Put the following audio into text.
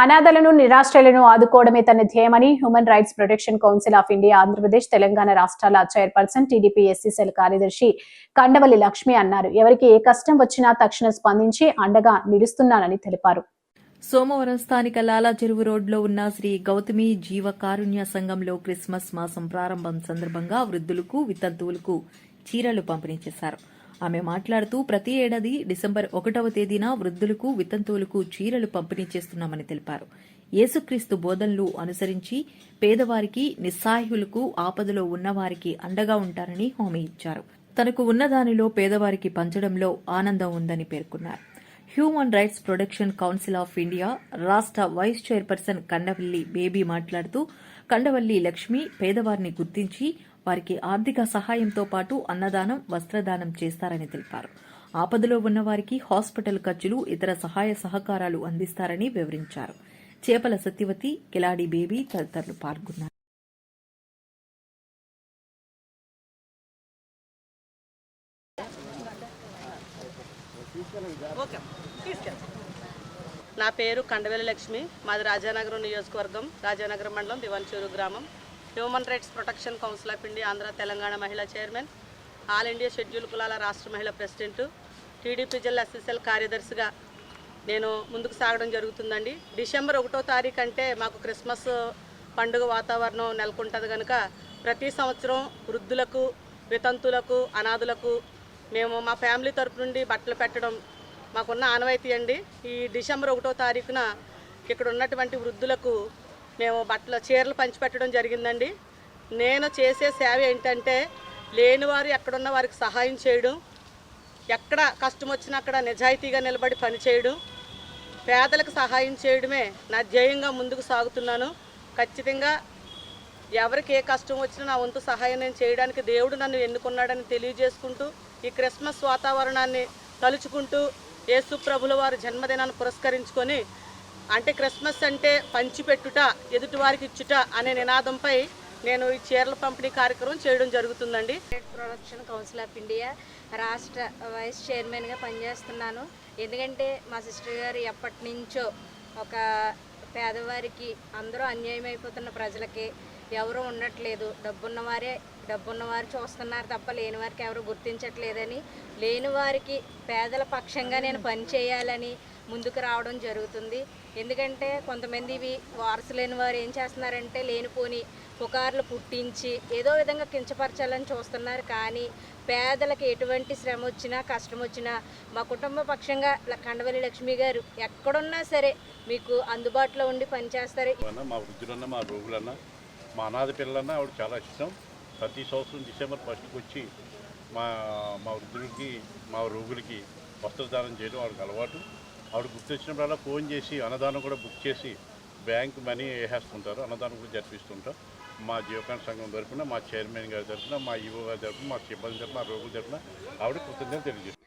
అనాథలను నిరాశ్రయులను ఆదుకోవడమే తన ధ్యేయమని human rights protection council of India Andhra Pradesh Telangana రాష్ట్రాల చైర్పర్సన్ టీడీపీ ఎస్సీసెల్ కార్యదర్శి కండవల్లి లక్ష్మి అన్నారు. ఎవరికి ఏ కష్టం వచ్చినా తక్షణ స్పందించి అండగా నిలుస్తున్నానని తెలిపారు. సోమవారం స్థానిక లాలా చెరువు రోడ్లో ఉన్న శ్రీ గౌతమి జీవ కారుణ్య సంఘంలో క్రిస్మస్ మాసం ప్రారంభం సందర్భంగా వృద్ధులకు వితంతువులకు చీరలు పంపిణీ చేశారు. ఆమె మాట్లాడుతూ ప్రతి ఏడాది డిసెంబర్ ఒకటవ తేదీన వృద్ధులకు వితంతువులకు చీరలు పంపిణీ చేస్తున్నామని తెలిపారు. యేసుక్రీస్తు బోధనలు అనుసరించి పేదవారికి నిస్సాయులకు ఆపదలో ఉన్నవారికి అండగా ఉంటారని హామీ ఇచ్చారు. తనకు ఉన్నదానిలో పేదవారికి పంచడంలో ఆనందం ఉందని పేర్కొన్నారు. Human rights protection council of India రాష్ట్ర వైస్ చైర్పర్సన్ కండవల్లి బేబీ మాట్లాడుతూ కండవల్లి లక్ష్మి పేదవారిని గుర్తించి వారికి ఆర్థిక సహాయంతో పాటు అన్నదానం వస్త్రదానం చేస్తారని తెలిపారు. ఆపదలో ఉన్నవారికి హాస్పిటల్ ఖర్చులు ఇతర సహాయ సహకారాలు అందిస్తారని వివరించారు. చేపల సత్యవతి కిలాడి బేబీ తదితరులు పాల్గొన్నారు. నా పేరు కండవెల లక్ష్మి. మాది రాజానగరం నియోజకవర్గం రాజానగరం మండలం దివాన్చూరు గ్రామం. Human rights protection council of India Andhra Telangana మహిళా చైర్మన్ ఆల్ ఇండియా షెడ్యూల్ కులాల రాష్ట్ర మహిళా ప్రెసిడెంటు టీడీపీ జిల్లా ఎస్ఎస్ఎల్ కార్యదర్శిగా నేను ముందుకు సాగడం జరుగుతుందండి. డిసెంబర్ ఒకటో తారీఖు అంటే మాకు క్రిస్మస్ పండుగ వాతావరణం నెలకొంటుంది కనుక ప్రతి సంవత్సరం వృద్ధులకు వితంతులకు అనాథులకు మేము మా ఫ్యామిలీ తరపు నుండి బట్టలు పెట్టడం మాకున్న ఆనవాయితీ అండి. ఈ డిసెంబర్ ఒకటో తారీఖున ఇక్కడ ఉన్నటువంటి వృద్ధులకు మేము బట్టల చీరలు పంచిపెట్టడం జరిగిందండి. నేను చేసే సేవ ఏంటంటే లేనివారు ఎక్కడున్న వారికి సహాయం చేయడం ఎక్కడ కష్టం వచ్చినా అక్కడ నిజాయితీగా నిలబడి పనిచేయడం పేదలకు సహాయం చేయడమే నా ధ్యేయంగా ముందుకు సాగుతున్నాను. ఖచ్చితంగా ఎవరికి ఏ కష్టం వచ్చినా నా వంతు సహాయం నేను చేయడానికి దేవుడు నన్ను ఎన్నుకున్నాడని తెలియజేసుకుంటూ ఈ క్రిస్మస్ వాతావరణాన్ని తలుచుకుంటూ యేసు ప్రభుల వారి జన్మదినాన్ని పురస్కరించుకొని అంటే క్రిస్మస్ అంటే పంచిపెట్టుట ఎదుటివారికి ఇచ్చుట అనే నినాదంపై నేను ఈ చీరల పంపిణీ కార్యక్రమం చేయడం జరుగుతుందండి. ప్రొడక్షన్ కౌన్సిల్ ఆఫ్ ఇండియా రాష్ట్ర వైస్ చైర్మన్గా పనిచేస్తున్నాను. ఎందుకంటే మా సిస్టర్ గారు ఎప్పటి నుంచో ఒక పేదవారికి అందరూ అన్యాయం అయిపోతున్న ప్రజలకి ఎవరు ఉండట్లేదు. డబ్బున్నవారే డబ్బున్నవారు చూస్తున్నారు తప్ప లేని వారికి ఎవరు గుర్తించట్లేదని లేని వారికి పేదల పక్షంగా నేను పని చేయాలని ముందుకు రావడం జరుగుతుంది. ఎందుకంటే కొంతమంది ఇవి వారసు లేని వారు ఏం చేస్తున్నారంటే లేనిపోని పుకార్లు పుట్టించి ఏదో విధంగా కించపరచాలని చూస్తున్నారు. కానీ పేదలకు ఎటువంటి శ్రమ వచ్చినా కష్టం వచ్చినా మా కుటుంబ పక్షంగా ల- కండవల్లి లక్ష్మి గారు ఎక్కడున్నా సరే మీకు అందుబాటులో ఉండి పనిచేస్తారు మా వృద్ధులన్న మా రోగులన్న మా అనాథ పిల్లన్న ఆవిడ చాలా ఇష్టం. ప్రతి సంవత్సరం డిసెంబర్ ఫస్ట్కి వచ్చి మా మా వృద్ధులకి మా రోగులకి వస్త్రదానం చేయడం ఆవిడకి అలవాటు. ఆవిడ గుర్తొచ్చినప్పుడల్లా ఫోన్ చేసి అన్నదానం కూడా బుక్ చేసి బ్యాంక్ మనీ వేసేస్తుంటారు. అన్నదానం కూడా జరిపిస్తుంటారు. మా జీవకాండ సంఘం తరఫున మా చైర్మన్ గారి తరఫున మా ఈవో గారి తరఫున మా సిబ్బంది తరఫున మా రోగుల తరఫున ఆవిడ కృతజ్ఞతలు తెలియజేస్తాం